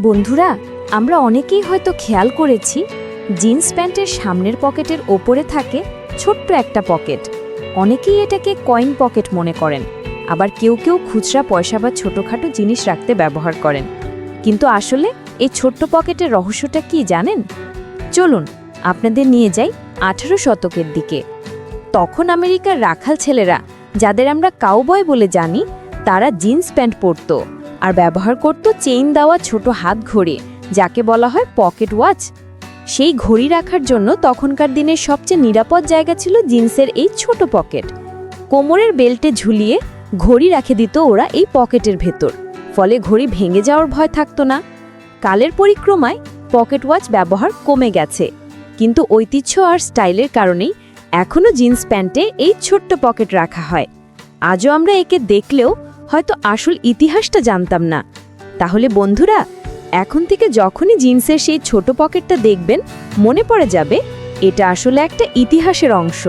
বন্ধুরা, আমরা অনেকেই হয়তো খেয়াল করেছি, জিন্স প্যান্টের সামনের পকেটের ওপরে থাকে ছোট্ট একটা পকেট। অনেকেই এটাকে কয়েন পকেট মনে করেন। আবার কেউ কেউ খুচরা পয়সা বা ছোটোখাটো জিনিস রাখতে ব্যবহার করেন। কিন্তু আসলে এই ছোট্ট পকেটের রহস্যটা কি জানেন? চলুন, আপনাদের নিয়ে যাই আঠেরো শতকের দিকে। তখন আমেরিকার রাখাল ছেলেরা, যাদের আমরা কাউবয় বলে জানি তারা জিন্স প্যান্ট পরত আর ব্যবহার করত চেইন দেওয়া ছোট হাত ঘড়ি, যাকে বলা হয় পকেট ওয়াচ। সেই ঘড়ি রাখার জন্য তখনকার দিনের সবচেয়ে নিরাপদ জায়গা ছিল জিন্সের এই ছোট পকেট। কোমরের বেল্টে ঝুলিয়ে ঘড়ি রাখে দিত ওরা এই পকেটের ভেতর, ফলে ঘড়ি ভেঙে যাওয়ার ভয় থাকতো না। কালের পরিক্রমায় পকেট ওয়াচ ব্যবহার কমে গেছে, কিন্তু ঐতিহ্য আর স্টাইলের কারণেই এখনও জিন্স প্যান্টে এই ছোট্ট পকেট রাখা হয়। আজও আমরা একে দেখলেও হয়তো আসল ইতিহাসটা জানতাম না। তাহলে বন্ধুরা, এখন থেকে যখনই জিন্সের সেই ছোট পকেটটা দেখবেন, মনে পড়ে যাবে, এটা আসলে একটা ইতিহাসের অংশ।